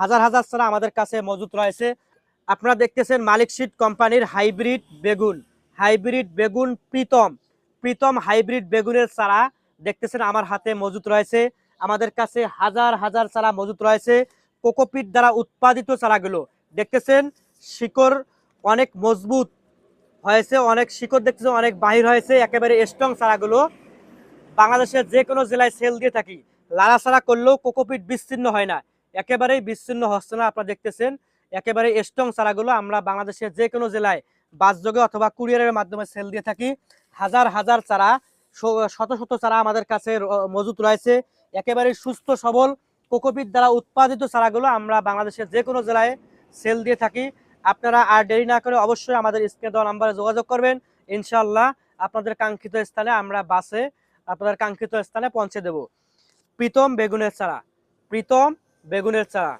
হাজার হাজার চারা আমাদের কাছে মজুত রয়েছে। আপনারা দেখতেছেন মালিক সিড কোম্পানির হাইব্রিড বেগুন। হাইব্রিড বেগুন প্রীতম। প্রীতম হাইব্রিড বেগুনের চারা দেখতেছেন আমার হাতে মজুত রয়েছে। আমাদের কাছে হাজার হাজার চারা মজুত রয়েছে। কোকোপিট দ্বারা উৎপাদিত চারাগুলো। দেখতেছেন শিকড় অনেক মজবুত হয়েছে, অনেক শিকড় দেখতেছেন, অনেক বাহির হয়েছে, একেবারে স্ট্রং চারাগুলো। বাংলাদেশের যে কোনো জেলায় সেল দিয়ে থাকি। লাড়া ছাড়া করলেও কোকোপিট বিচ্ছিন্ন হয় না। একেবারেই বিচ্ছিন্ন হচ্ছে না আপনারা দেখতেছেন একেবারে স্ট্রং চারাগুলো আমরা বাংলাদেশের যে কোনো জেলায় বাসযোগে অথবা কুরিয়ারের মাধ্যমে সেল দিয়ে থাকি। হাজার হাজার চারা শত শত চারা আমাদের কাছে মজুত রয়েছে। একেবারে সুস্থ, সবল, কোকোপিট দ্বারা উৎপাদিত চারাগুলো আমরা বাংলাদেশের যে কোনো জেলায় সেল দিয়ে থাকি। আপনারা আর দেরি না করে অবশ্যই আমাদের স্ক্রিনে দেওয়া নাম্বারে যোগাযোগ করবেন। ইনশাল্লাহ আপনাদের কাঙ্ক্ষিত স্থানে আমরা বাসে আপনাদের কাঙ্ক্ষিত স্থানে পৌঁছে দেব। প্রীতম বেগুনের চারা। প্রীতম বেগুনের চারা